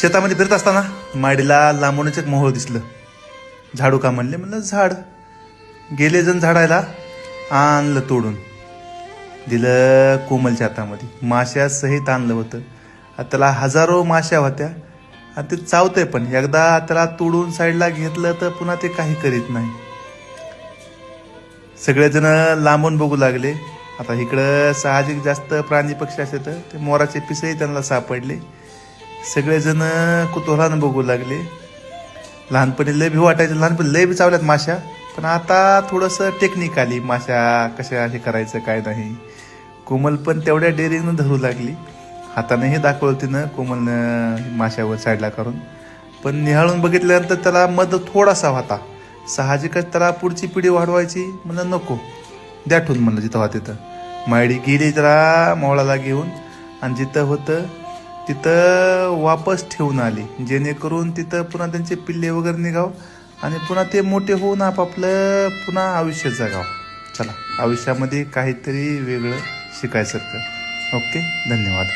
शेतामध्ये फिरत असताना माडीला लांबूनच एक मोहळ दिसलं. झाडू का म्हणले? म्हणलं झाड. गेले जण झाडायला आणलं तोडून. दिलं कोमलच्या हातामध्ये. माश्या सहित आणलं होतं. आता त्याला हजारो माश्या होत्या. आणि ते चावतंय पण. एकदा त्याला तोडून साईडला घेतलं तर पुन्हा ते काही करीत नाही. सगळेजण लांबून बघू लागले. आता इकडं साहजिक जास्त प्राणी पक्षी असे तर ते मोराचे पिसही त्यांना सापडले. सगळेजण कुतूहलानं बघू लागले. लहानपणी लय भी वाटायचं. लहानपणी लय बी चावल्यात माश्या. पण आता थोडंसं टेक्निक आली. माश्या कशा हे करायचं काय नाही. कोमल पण तेवढ्या डेअरिंगनं धरू लागली. हाताने हे दाखवलं तिनं कोमलनं माशावर साईडला करून. पण निहाळून बघितल्यानंतर त्याला मध थोडासा होता. साहजिकच त्याला पुढची पिढी वाढवायची म्हणलं नको. द्या म्हणलं जिथं होतं तिथं. मायडी गेली त्याला मोळाला घेऊन. आणि जिथं होतं तिथं वापस ठेवून आली. जेणेकरून तिथं पुन्हा त्यांचे पिल्ले वगैरे निघाव आणि पुन्हा ते मोठे होऊन आपापलं पुन्हा आयुष्य जगाव. चला आयुष्यामध्ये काहीतरी वेगळं शिकायसारखं ओके धन्यवाद.